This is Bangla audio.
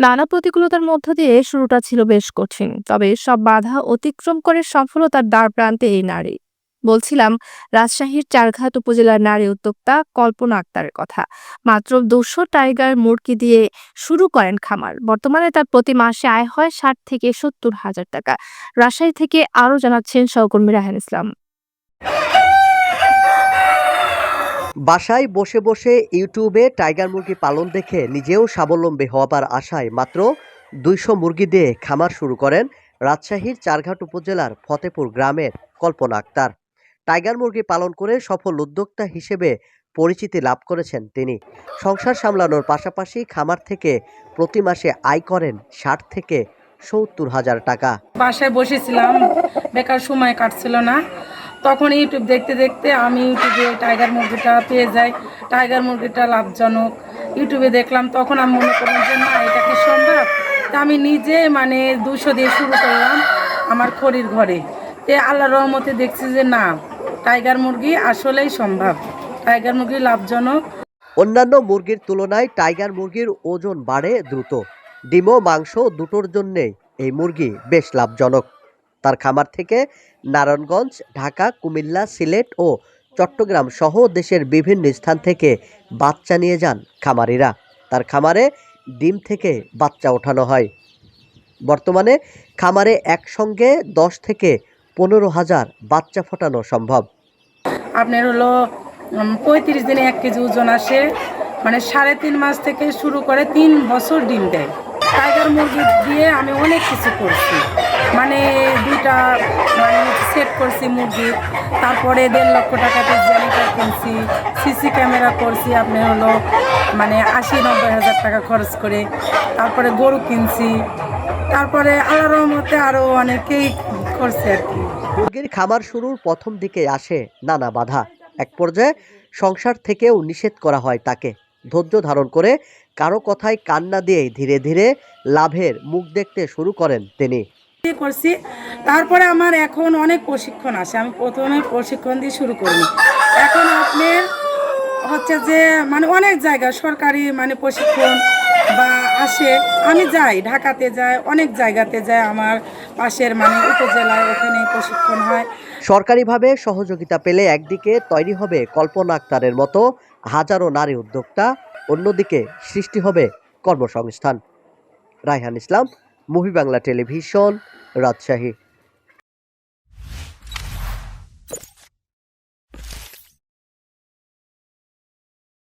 নানা প্রতিকূলতার মধ্য দিয়ে শুরুটা ছিল বেশ কঠিন, তবে সব বাধা অতিক্রম করে সফলতার দ্বার প্রান্তে এই নারী। বলছিলাম, রাজশাহীর চারঘাট উপজেলার নারী উদ্যোক্তা কল্পনা আক্তারের কথা। মাত্র দুশো টাইগার মুরগি দিয়ে শুরু করেন খামার। বর্তমানে তার প্রতি মাসে আয় হয় ষাট থেকে সত্তর হাজার টাকা। রাজশাহী থেকে আরও জানাচ্ছেন সহকর্মী রাহান ইসলাম। বাসায় বসে বসে ইউটিউবে টাইগার মুরগি পালন দেখে নিজেও স্বাবলম্বী হওয়ার আশায় মাত্র দুইশো মুরগি দিয়ে খামার শুরু করেন রাজশাহীর চারঘাট উপজেলার ফতেপুর গ্রামের কল্পনা আক্তার। টাইগার মুরগি পালন করে সফল উদ্যোক্তা হিসেবে পরিচিতি লাভ করেছেন তিনি। সংসার সামলানোর পাশাপাশি খামার থেকে প্রতি মাসে আয় করেন ষাট থেকে সত্তর হাজার টাকা। বাসায় বসেছিলাম, বেকার সময় কাটছিল না। তখন ইউটিউব দেখতে দেখতে আমি ইউটিউবে টাইগার মুরগিটা পেয়ে যাই। টাইগার মুরগিটা লাভজনক। ইউটিউবে দেখলাম, তখন আমি মনে করলাম যে, না, এটা কি সম্ভব? তা আমি নিজে মানে দুশো দিয়ে শুরু করলাম আমার খড়ির ঘরে। তে আল্লাহ রহমতে দেখছি যে, না, টাইগার মুরগি আসলেই সম্ভব। টাইগার মুরগি লাভজনক। অন্যান্য মুরগির তুলনায় টাইগার মুরগির ওজন বাড়ে দ্রুত। ডিম মাংস দুটোর জন্যে এই মুরগি বেশ লাভজনক। তার খামার থেকে নারায়ণগঞ্জ, ঢাকা, কুমিল্লা, সিলেট ও চট্টগ্রাম সহ দেশের বিভিন্ন স্থান থেকে বাচ্চা নিয়ে যান খামারিরা। তার খামারে ডিম থেকে বাচ্চা ওঠানো হয়। বর্তমানে খামারে একসঙ্গে দশ থেকে পনেরো হাজার বাচ্চা ফোটানো সম্ভব। আপনার হলো পঁয়ত্রিশ দিনে এক কেজি ওজন আসে মানে সাড়ে তিন মাস থেকে শুরু করে তিন বছর ডিম দেয়। টাইগার মুরগি দিয়ে আমি অনেক কিছু করছি। মানে দুইটা মানে সেট করছি মুরগি, তারপরে দেড় লক্ষ টাকাতে জেনিটার কিনছি সিসি ক্যামেরা করছি আপনি হলো মানে আশি, নব্বই হাজার টাকা খরচ করে, তারপরে গরু কিনছি, তারপরে আল্লাহ মতে আরও অনেকেই করছে আর কি। মুরগির খামার শুরুর প্রথম দিকে আসে নানা বাধা। এক পর্যায়ে সংসার থেকেও নিষেধ করা হয় তাকে। ধৈর্য ধারণ করে কারও কথায় কান্না দিয়ে ধীরে ধীরে লাভের মুখ দেখতে শুরু করেন তিনি। করছি। তারপরে আমার এখন অনেক প্রশিক্ষণ আসে আমি প্রথমে প্রশিক্ষণ দিয়ে শুরু করি এখন আপনার হচ্ছে যে মানে অনেক জায়গা সরকারি মানে প্রশিক্ষণ বা আসে। আমি যাই ঢাকাতে যাই অনেক জায়গাতে যাই। আমার পাশের মানে উপজেলায় ওখানে প্রশিক্ষণ হয়। সরকারিভাবে সহযোগিতা পেলে একদিকে তৈরি হবে কল্পনা আক্তারের মতো হাজারো নারী উদ্যোক্তা। অন্যদিকে সৃষ্টি হবে কর্মসংস্থান। Raihan Islam movie Bangla television Rajshahi.